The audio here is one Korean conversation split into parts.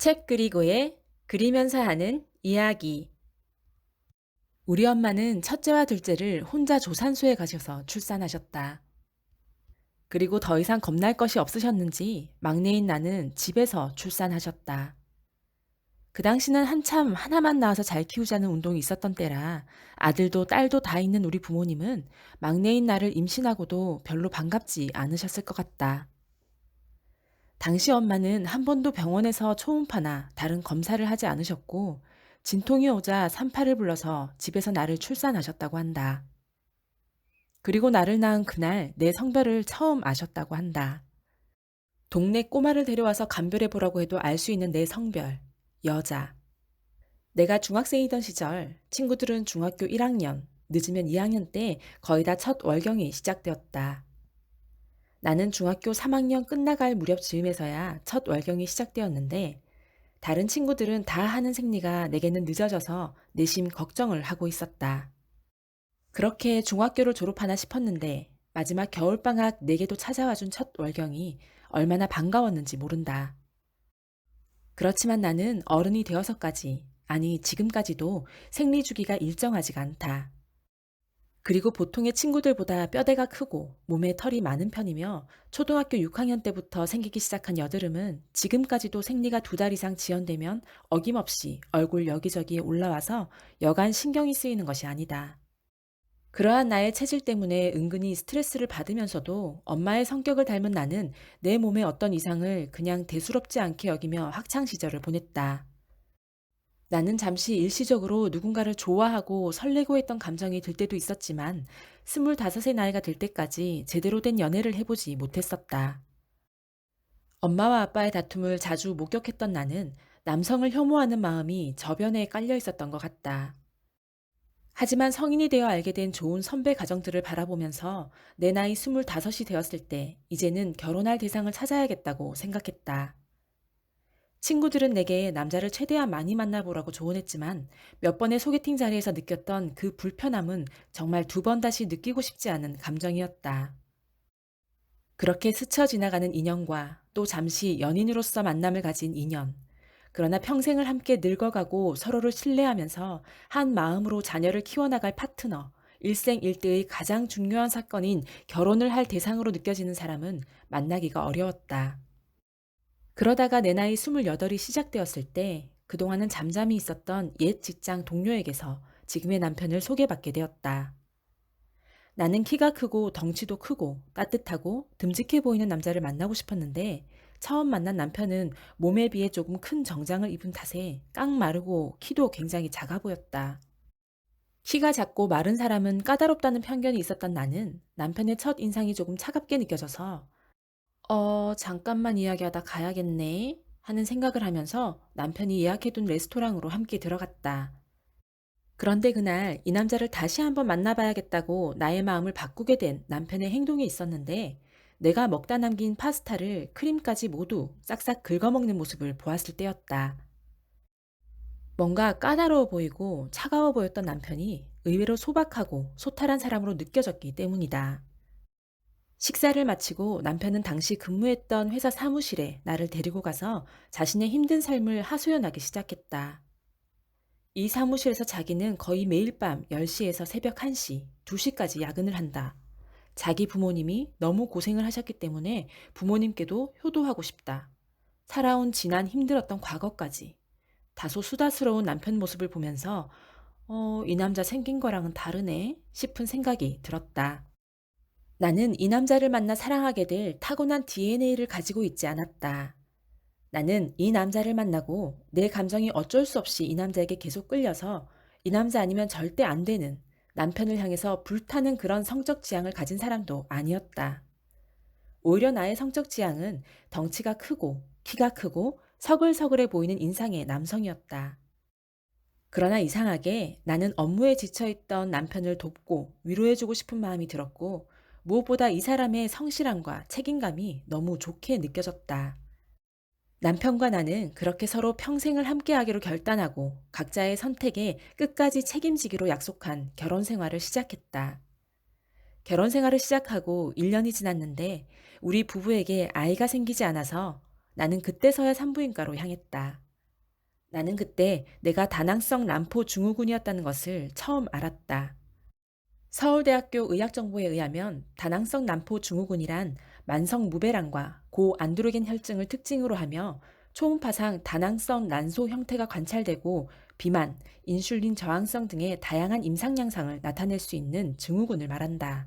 책 그리고의 그리면서 하는 이야기. 우리 엄마는 첫째와 둘째를 혼자 조산소에 가셔서 출산하셨다. 그리고 더 이상 겁날 것이 없으셨는지 막내인 나는 집에서 출산하셨다. 그 당시는 한참 하나만 낳아서 잘 키우자는 운동이 있었던 때라 아들도 딸도 다 있는 우리 부모님은 막내인 나를 임신하고도 별로 반갑지 않으셨을 것 같다. 당시 엄마는 한 번도 병원에서 초음파나 다른 검사를 하지 않으셨고 진통이 오자 산파를 불러서 집에서 나를 출산하셨다고 한다. 그리고 나를 낳은 그날 내 성별을 처음 아셨다고 한다. 동네 꼬마를 데려와서 감별해 보라고 해도 알 수 있는 내 성별, 여자. 내가 중학생이던 시절 친구들은 중학교 1학년, 늦으면 2학년 때 거의 다 첫 월경이 시작되었다. 나는 중학교 3학년 끝나갈 무렵 즈음에서야 첫 월경이 시작되었는데 다른 친구들은 다 하는 생리가 내게는 늦어져서 내심 걱정을 하고 있었다. 그렇게 중학교를 졸업하나 싶었는데 마지막 겨울방학 내게도 찾아와준 첫 월경이 얼마나 반가웠는지 모른다. 그렇지만 나는 어른이 되어서까지, 아니 지금까지도 생리 주기가 일정하지가 않다. 그리고 보통의 친구들보다 뼈대가 크고 몸에 털이 많은 편이며 초등학교 6학년 때부터 생기기 시작한 여드름은 지금까지도 생리가 두 달 이상 지연되면 어김없이 얼굴 여기저기에 올라와서 여간 신경이 쓰이는 것이 아니다. 그러한 나의 체질 때문에 은근히 스트레스를 받으면서도 엄마의 성격을 닮은 나는 내 몸의 어떤 이상을 그냥 대수롭지 않게 여기며 학창 시절을 보냈다. 나는 잠시 일시적으로 누군가를 좋아하고 설레고 했던 감정이 들 때도 있었지만 스물다섯의 나이가 될 때까지 제대로 된 연애를 해보지 못했었다. 엄마와 아빠의 다툼을 자주 목격했던 나는 남성을 혐오하는 마음이 저변에 깔려 있었던 것 같다. 하지만 성인이 되어 알게 된 좋은 선배 가정들을 바라보면서 내 나이 스물다섯이 되었을 때 이제는 결혼할 대상을 찾아야겠다고 생각했다. 친구들은 내게 남자를 최대한 많이 만나보라고 조언했지만 몇 번의 소개팅 자리에서 느꼈던 그 불편함은 정말 두 번 다시 느끼고 싶지 않은 감정이었다. 그렇게 스쳐 지나가는 인연과 또 잠시 연인으로서 만남을 가진 인연. 그러나 평생을 함께 늙어가고 서로를 신뢰하면서 한 마음으로 자녀를 키워나갈 파트너, 일생일대의 가장 중요한 사건인 결혼을 할 대상으로 느껴지는 사람은 만나기가 어려웠다. 그러다가 내 나이 28이 시작되었을 때 그동안은 잠잠히 있었던 옛 직장 동료에게서 지금의 남편을 소개받게 되었다. 나는 키가 크고 덩치도 크고 따뜻하고 듬직해 보이는 남자를 만나고 싶었는데 처음 만난 남편은 몸에 비해 조금 큰 정장을 입은 탓에 깡 마르고 키도 굉장히 작아 보였다. 키가 작고 마른 사람은 까다롭다는 편견이 있었던 나는 남편의 첫 인상이 조금 차갑게 느껴져서 어, 잠깐만 이야기하다 가야겠네. 하는 생각을 하면서 남편이 예약해둔 레스토랑으로 함께 들어갔다. 그런데 그날 이 남자를 다시 한번 만나봐야겠다고 나의 마음을 바꾸게 된 남편의 행동이 있었는데 내가 먹다 남긴 파스타를 크림까지 모두 싹싹 긁어먹는 모습을 보았을 때였다. 뭔가 까다로워 보이고 차가워 보였던 남편이 의외로 소박하고 소탈한 사람으로 느껴졌기 때문이다. 식사를 마치고 남편은 당시 근무했던 회사 사무실에 나를 데리고 가서 자신의 힘든 삶을 하소연하기 시작했다. 이 사무실에서 자기는 거의 매일 밤 10시에서 새벽 1시, 2시까지 야근을 한다. 자기 부모님이 너무 고생을 하셨기 때문에 부모님께도 효도하고 싶다. 살아온 지난 힘들었던 과거까지. 다소 수다스러운 남편 모습을 보면서 어, 이 남자 생긴 거랑은 다르네 싶은 생각이 들었다. 나는 이 남자를 만나 사랑하게 될 타고난 DNA를 가지고 있지 않았다. 나는 이 남자를 만나고 내 감정이 어쩔 수 없이 이 남자에게 계속 끌려서 이 남자 아니면 절대 안 되는 남편을 향해서 불타는 그런 성적 지향을 가진 사람도 아니었다. 오히려 나의 성적 지향은 덩치가 크고 키가 크고 서글서글해 보이는 인상의 남성이었다. 그러나 이상하게 나는 업무에 지쳐있던 남편을 돕고 위로해주고 싶은 마음이 들었고 무엇보다 이 사람의 성실함과 책임감이 너무 좋게 느껴졌다. 남편과 나는 그렇게 서로 평생을 함께하기로 결단하고 각자의 선택에 끝까지 책임지기로 약속한 결혼 생활을 시작했다. 결혼 생활을 시작하고 1년이 지났는데 우리 부부에게 아이가 생기지 않아서 나는 그때서야 산부인과로 향했다. 나는 그때 내가 다낭성 난포 증후군이었다는 것을 처음 알았다. 서울대학교 의학정보에 의하면 다낭성 난포 증후군이란 만성 무배란과 고 안드로겐 혈증을 특징으로 하며 초음파상 다낭성 난소 형태가 관찰되고 비만, 인슐린 저항성 등의 다양한 임상 양상을 나타낼 수 있는 증후군을 말한다.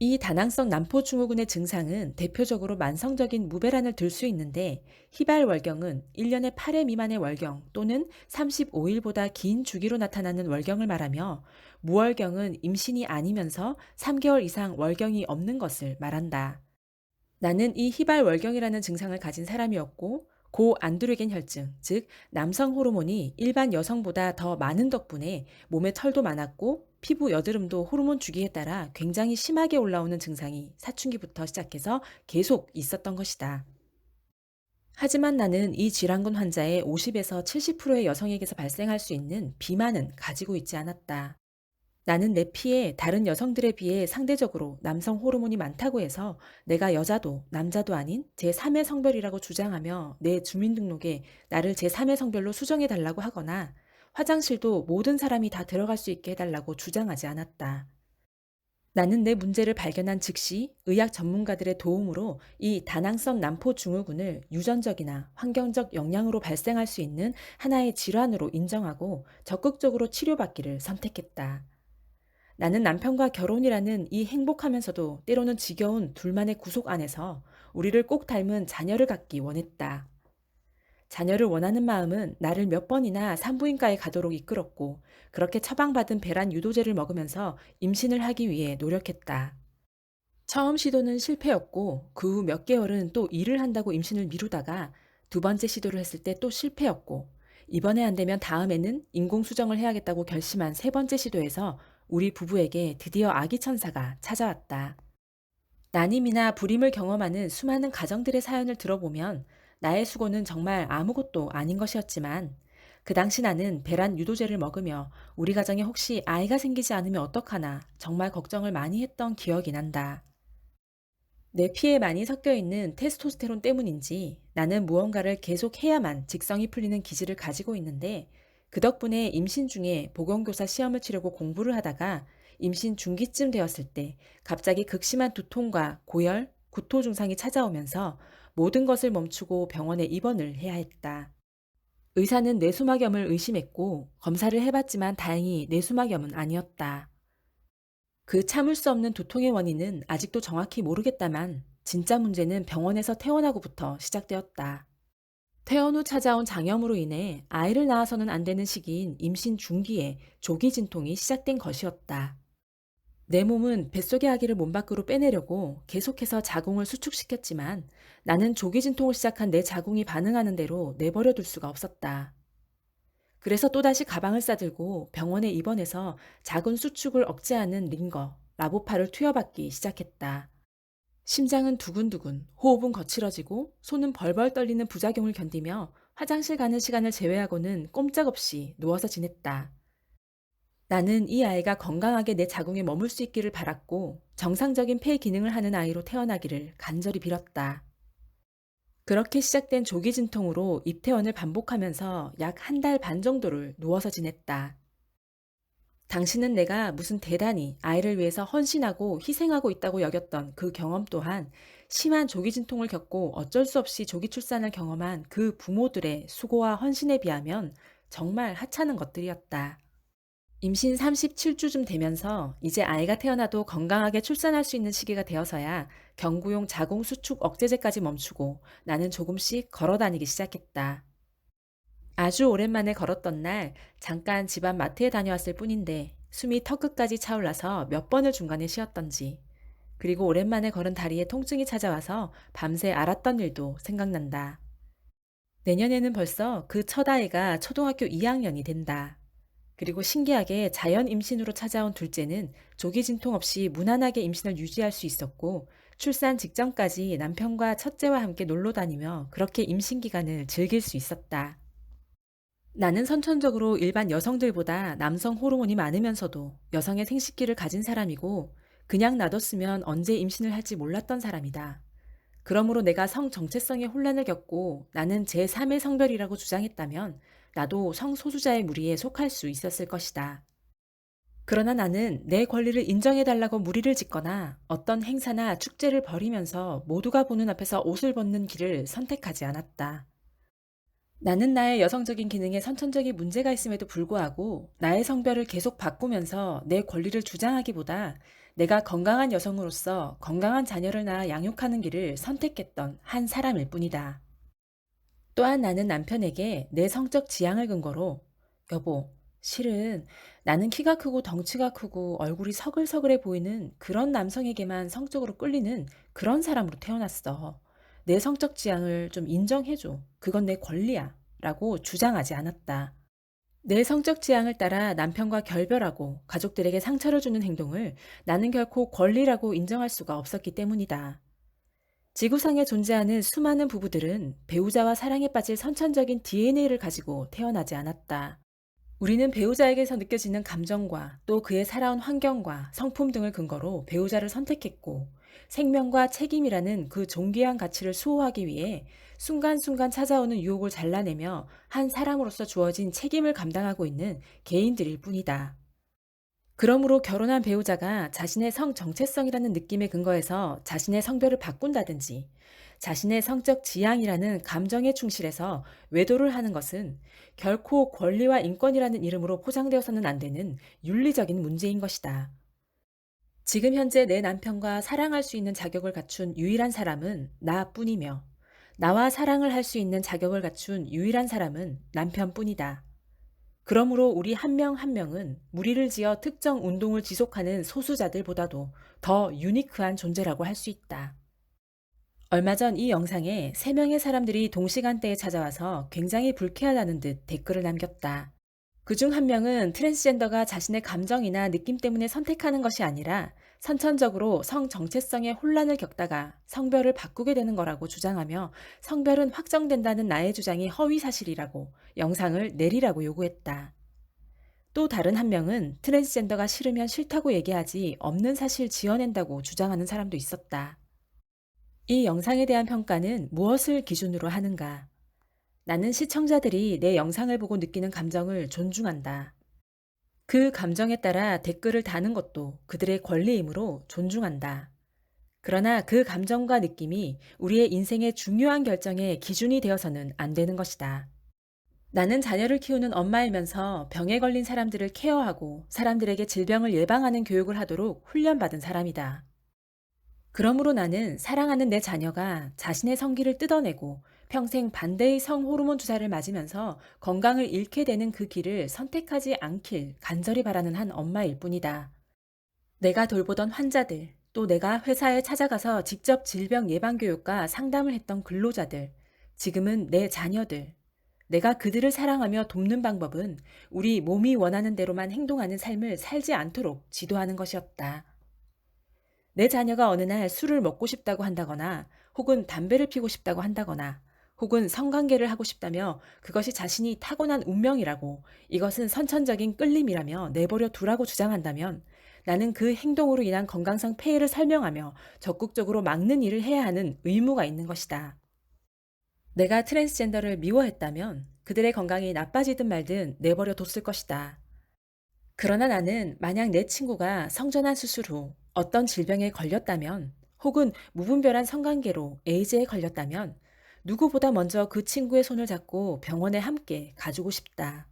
이 다낭성 난포 증후군의 증상은 대표적으로 만성적인 무배란을 들 수 있는데 희발 월경은 1년에 8회 미만의 월경 또는 35일보다 긴 주기로 나타나는 월경을 말하며 무월경은 임신이 아니면서 3개월 이상 월경이 없는 것을 말한다. 나는 이 희발 월경이라는 증상을 가진 사람이었고 고 안드로겐 혈증, 즉 남성 호르몬이 일반 여성보다 더 많은 덕분에 몸에 털도 많았고 피부 여드름도 호르몬 주기에 따라 굉장히 심하게 올라오는 증상이 사춘기부터 시작해서 계속 있었던 것이다. 하지만 나는 이 질환군 환자의 50에서 70%의 여성에게서 발생할 수 있는 비만은 가지고 있지 않았다. 나는 내 피에 다른 여성들에 비해 상대적으로 남성 호르몬이 많다고 해서 내가 여자도 남자도 아닌 제3의 성별이라고 주장하며 내 주민등록에 나를 제3의 성별로 수정해 달라고 하거나 화장실도 모든 사람이 다 들어갈 수 있게 해달라고 주장하지 않았다. 나는 내 문제를 발견한 즉시 의학 전문가들의 도움으로 이 다낭성 난포 증후군을 유전적이나 환경적 영향으로 발생할 수 있는 하나의 질환으로 인정하고 적극적으로 치료받기를 선택했다. 나는 남편과 결혼이라는 이 행복하면서도 때로는 지겨운 둘만의 구속 안에서 우리를 꼭 닮은 자녀를 갖기 원했다. 자녀를 원하는 마음은 나를 몇 번이나 산부인과에 가도록 이끌었고 그렇게 처방받은 배란 유도제를 먹으면서 임신을 하기 위해 노력했다. 처음 시도는 실패였고 그 후 몇 개월은 또 일을 한다고 임신을 미루다가 두 번째 시도를 했을 때 또 실패였고 이번에 안 되면 다음에는 인공수정을 해야겠다고 결심한 세 번째 시도에서 우리 부부에게 드디어 아기 천사가 찾아왔다. 난임이나 불임을 경험하는 수많은 가정들의 사연을 들어보면 나의 수고는 정말 아무것도 아닌 것이었지만 그 당시 나는 배란 유도제를 먹으며 우리 가정에 혹시 아이가 생기지 않으면 어떡하나 정말 걱정을 많이 했던 기억이 난다. 내 피에 많이 섞여 있는 테스토스테론 때문인지 나는 무언가를 계속 해야만 직성이 풀리는 기질을 가지고 있는데 그 덕분에 임신 중에 보건교사 시험을 치려고 공부를 하다가 임신 중기쯤 되었을 때 갑자기 극심한 두통과 고열, 구토 증상이 찾아오면서 모든 것을 멈추고 병원에 입원을 해야 했다. 의사는 뇌수막염을 의심했고 검사를 해봤지만 다행히 뇌수막염은 아니었다. 그 참을 수 없는 두통의 원인은 아직도 정확히 모르겠다만 진짜 문제는 병원에서 퇴원하고부터 시작되었다. 퇴원 후 찾아온 장염으로 인해 아이를 낳아서는 안 되는 시기인 임신 중기에 조기 진통이 시작된 것이었다. 내 몸은 뱃속의 아기를 몸 밖으로 빼내려고 계속해서 자궁을 수축시켰지만 나는 조기 진통을 시작한 내 자궁이 반응하는 대로 내버려 둘 수가 없었다. 그래서 또다시 가방을 싸들고 병원에 입원해서 자궁 수축을 억제하는 링거, 라보파를 투여받기 시작했다. 심장은 두근두근, 호흡은 거칠어지고 손은 벌벌 떨리는 부작용을 견디며 화장실 가는 시간을 제외하고는 꼼짝없이 누워서 지냈다. 나는 이 아이가 건강하게 내 자궁에 머물 수 있기를 바랐고 정상적인 폐 기능을 하는 아이로 태어나기를 간절히 빌었다. 그렇게 시작된 조기 진통으로 입퇴원을 반복하면서 약 한 달 반 정도를 누워서 지냈다. 당신은 내가 무슨 대단히 아이를 위해서 헌신하고 희생하고 있다고 여겼던 그 경험 또한 심한 조기 진통을 겪고 어쩔 수 없이 조기 출산을 경험한 그 부모들의 수고와 헌신에 비하면 정말 하찮은 것들이었다. 임신 37주쯤 되면서 이제 아이가 태어나도 건강하게 출산할 수 있는 시기가 되어서야 경구용 자궁 수축 억제제까지 멈추고 나는 조금씩 걸어 다니기 시작했다. 아주 오랜만에 걸었던 날 잠깐 집안 마트에 다녀왔을 뿐인데 숨이 턱끝까지 차올라서 몇 번을 중간에 쉬었던지 그리고 오랜만에 걸은 다리에 통증이 찾아와서 밤새 알았던 일도 생각난다. 내년에는 벌써 그 첫 아이가 초등학교 2학년이 된다. 그리고 신기하게 자연 임신으로 찾아온 둘째는 조기 진통 없이 무난하게 임신을 유지할 수 있었고 출산 직전까지 남편과 첫째와 함께 놀러 다니며 그렇게 임신 기간을 즐길 수 있었다. 나는 선천적으로 일반 여성들보다 남성 호르몬이 많으면서도 여성의 생식기를 가진 사람이고 그냥 놔뒀으면 언제 임신을 할지 몰랐던 사람이다. 그러므로 내가 성 정체성의 혼란을 겪고 나는 제3의 성별이라고 주장했다면 나도 성소수자의 무리에 속할 수 있었을 것이다. 그러나 나는 내 권리를 인정해달라고 무리를 짓거나 어떤 행사나 축제를 벌이면서 모두가 보는 앞에서 옷을 벗는 길을 선택하지 않았다. 나는 나의 여성적인 기능에 선천적인 문제가 있음에도 불구하고 나의 성별을 계속 바꾸면서 내 권리를 주장하기보다 내가 건강한 여성으로서 건강한 자녀를 낳아 양육하는 길을 선택했던 한 사람일 뿐이다. 또한 나는 남편에게 내 성적 지향을 근거로 여보, 실은 나는 키가 크고 덩치가 크고 얼굴이 서글서글해 보이는 그런 남성에게만 성적으로 끌리는 그런 사람으로 태어났어. 내 성적 지향을 좀 인정해줘. 그건 내 권리야. 라고 주장하지 않았다. 내 성적 지향을 따라 남편과 결별하고 가족들에게 상처를 주는 행동을 나는 결코 권리라고 인정할 수가 없었기 때문이다. 지구상에 존재하는 수많은 부부들은 배우자와 사랑에 빠질 선천적인 DNA를 가지고 태어나지 않았다. 우리는 배우자에게서 느껴지는 감정과 또 그의 살아온 환경과 성품 등을 근거로 배우자를 선택했고 생명과 책임이라는 그 존귀한 가치를 수호하기 위해 순간순간 찾아오는 유혹을 잘라내며 한 사람으로서 주어진 책임을 감당하고 있는 개인들일 뿐이다. 그러므로 결혼한 배우자가 자신의 성 정체성이라는 느낌에 근거해서 자신의 성별을 바꾼다든지 자신의 성적 지향이라는 감정에 충실해서 외도를 하는 것은 결코 권리와 인권이라는 이름으로 포장되어서는 안 되는 윤리적인 문제인 것이다. 지금 현재 내 남편과 사랑할 수 있는 자격을 갖춘 유일한 사람은 나뿐이며 나와 사랑을 할 수 있는 자격을 갖춘 유일한 사람은 남편뿐이다. 그러므로 우리 한명한 명은 무리를 지어 특정 운동을 지속하는 소수자들보다도 더 유니크한 존재라고 할 수 있다. 얼마 전 이 영상에 3명의 사람들이 동시간대에 찾아와서 굉장히 불쾌하다는 듯 댓글을 남겼다. 그중 한 명은 트랜스젠더가 자신의 감정이나 느낌 때문에 선택하는 것이 아니라 선천적으로 성 정체성의 혼란을 겪다가 성별을 바꾸게 되는 거라고 주장하며 성별은 확정된다는 나의 주장이 허위 사실이라고 영상을 내리라고 요구했다. 또 다른 한 명은 트랜스젠더가 싫으면 싫다고 얘기하지 없는 사실 지어낸다고 주장하는 사람도 있었다. 이 영상에 대한 평가는 무엇을 기준으로 하는가? 나는 시청자들이 내 영상을 보고 느끼는 감정을 존중한다. 그 감정에 따라 댓글을 다는 것도 그들의 권리이므로 존중한다. 그러나 그 감정과 느낌이 우리의 인생의 중요한 결정의 기준이 되어서는 안 되는 것이다. 나는 자녀를 키우는 엄마이면서 병에 걸린 사람들을 케어하고 사람들에게 질병을 예방하는 교육을 하도록 훈련받은 사람이다. 그러므로 나는 사랑하는 내 자녀가 자신의 성기를 뜯어내고 평생 반대의 성 호르몬 주사를 맞으면서 건강을 잃게 되는 그 길을 선택하지 않길 간절히 바라는 한 엄마일 뿐이다. 내가 돌보던 환자들, 또 내가 회사에 찾아가서 직접 질병 예방 교육과 상담을 했던 근로자들, 지금은 내 자녀들, 내가 그들을 사랑하며 돕는 방법은 우리 몸이 원하는 대로만 행동하는 삶을 살지 않도록 지도하는 것이었다. 내 자녀가 어느 날 술을 먹고 싶다고 한다거나 혹은 담배를 피고 싶다고 한다거나 혹은 성관계를 하고 싶다며 그것이 자신이 타고난 운명이라고 이것은 선천적인 끌림이라며 내버려 두라고 주장한다면 나는 그 행동으로 인한 건강상 폐해를 설명하며 적극적으로 막는 일을 해야 하는 의무가 있는 것이다. 내가 트랜스젠더를 미워했다면 그들의 건강이 나빠지든 말든 내버려 뒀을 것이다. 그러나 나는 만약 내 친구가 성전환 수술 후 어떤 질병에 걸렸다면 혹은 무분별한 성관계로 에이즈에 걸렸다면 누구보다 먼저 그 친구의 손을 잡고 병원에 함께 가주고 싶다.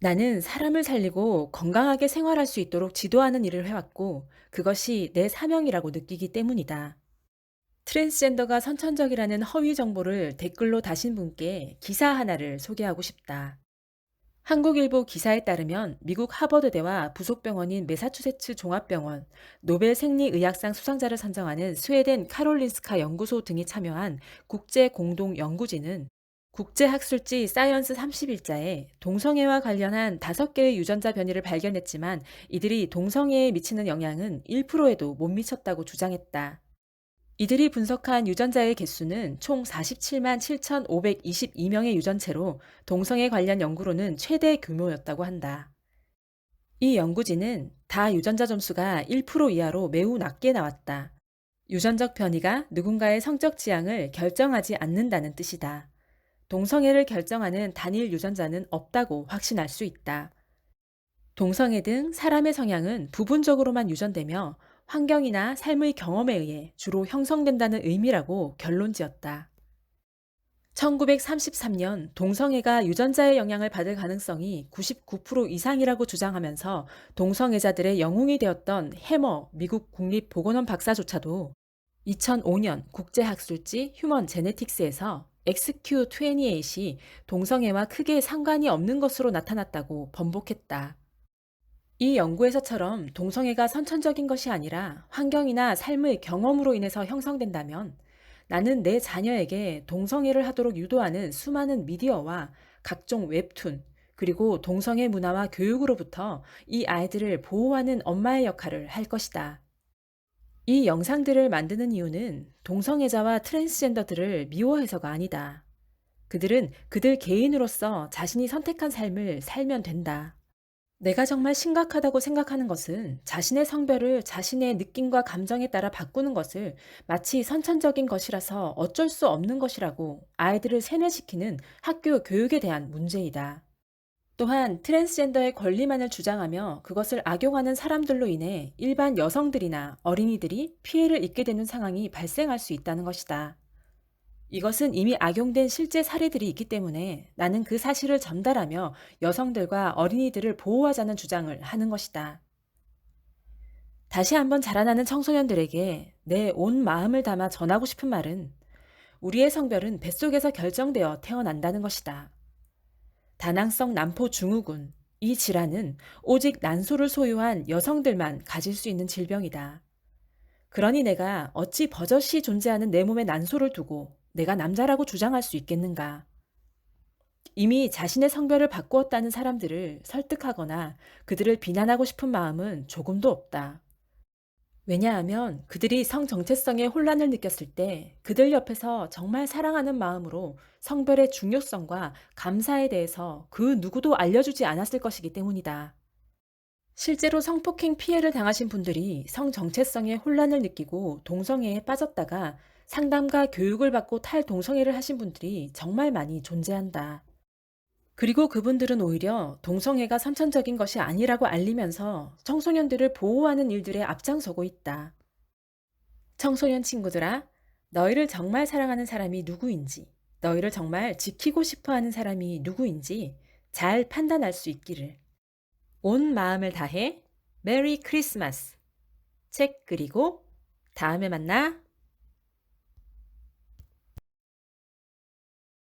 나는 사람을 살리고 건강하게 생활할 수 있도록 지도하는 일을 해왔고 그것이 내 사명이라고 느끼기 때문이다. 트랜스젠더가 선천적이라는 허위 정보를 댓글로 다신 분께 기사 하나를 소개하고 싶다. 한국일보 기사에 따르면 미국 하버드대와 부속병원인 메사추세츠 종합병원, 노벨 생리의학상 수상자를 선정하는 스웨덴 카롤린스카 연구소 등이 참여한 국제 공동 연구진은 국제학술지 사이언스 31자에 동성애와 관련한 5개의 유전자 변이를 발견했지만 이들이 동성애에 미치는 영향은 1%에도 못 미쳤다고 주장했다. 이들이 분석한 유전자의 개수는 총 47만 7,522명의 유전체로 동성애 관련 연구로는 최대 규모였다고 한다. 이 연구진은 다 유전자 점수가 1% 이하로 매우 낮게 나왔다. 유전적 변이가 누군가의 성적 지향을 결정하지 않는다는 뜻이다. 동성애를 결정하는 단일 유전자는 없다고 확신할 수 있다. 동성애 등 사람의 성향은 부분적으로만 유전되며 환경이나 삶의 경험에 의해 주로 형성된다는 의미라고 결론 지었다. 1933년 동성애가 유전자의 영향을 받을 가능성이 99% 이상이라고 주장하면서 동성애자들의 영웅이 되었던 해머 미국 국립보건원 박사조차도 2005년 국제학술지 휴먼 제네틱스에서 XQ28이 동성애와 크게 상관이 없는 것으로 나타났다고 번복했다. 이 연구에서처럼 동성애가 선천적인 것이 아니라 환경이나 삶의 경험으로 인해서 형성된다면 나는 내 자녀에게 동성애를 하도록 유도하는 수많은 미디어와 각종 웹툰, 그리고 동성애 문화와 교육으로부터 이 아이들을 보호하는 엄마의 역할을 할 것이다. 이 영상들을 만드는 이유는 동성애자와 트랜스젠더들을 미워해서가 아니다. 그들은 그들 개인으로서 자신이 선택한 삶을 살면 된다. 내가 정말 심각하다고 생각하는 것은 자신의 성별을 자신의 느낌과 감정에 따라 바꾸는 것을 마치 선천적인 것이라서 어쩔 수 없는 것이라고 아이들을 세뇌시키는 학교 교육에 대한 문제이다. 또한 트랜스젠더의 권리만을 주장하며 그것을 악용하는 사람들로 인해 일반 여성들이나 어린이들이 피해를 입게 되는 상황이 발생할 수 있다는 것이다. 이것은 이미 악용된 실제 사례들이 있기 때문에 나는 그 사실을 전달하며 여성들과 어린이들을 보호하자는 주장을 하는 것이다. 다시 한번 자라나는 청소년들에게 내 온 마음을 담아 전하고 싶은 말은 우리의 성별은 뱃속에서 결정되어 태어난다는 것이다. 다낭성 난포 증후군, 이 질환은 오직 난소를 소유한 여성들만 가질 수 있는 질병이다. 그러니 내가 어찌 버젓이 존재하는 내 몸에 난소를 두고 내가 남자라고 주장할 수 있겠는가? 이미 자신의 성별을 바꾸었다는 사람들을 설득하거나 그들을 비난하고 싶은 마음은 조금도 없다. 왜냐하면 그들이 성 정체성의 혼란을 느꼈을 때 그들 옆에서 정말 사랑하는 마음으로 성별의 중요성과 감사에 대해서 그 누구도 알려주지 않았을 것이기 때문이다. 실제로 성폭행 피해를 당하신 분들이 성 정체성의 혼란을 느끼고 동성애에 빠졌다가 상담과 교육을 받고 탈동성애를 하신 분들이 정말 많이 존재한다. 그리고 그분들은 오히려 동성애가 선천적인 것이 아니라고 알리면서 청소년들을 보호하는 일들에 앞장서고 있다. 청소년 친구들아, 너희를 정말 사랑하는 사람이 누구인지, 너희를 정말 지키고 싶어 하는 사람이 누구인지 잘 판단할 수 있기를. 온 마음을 다해 메리 크리스마스. 책 그리고 다음에 만나.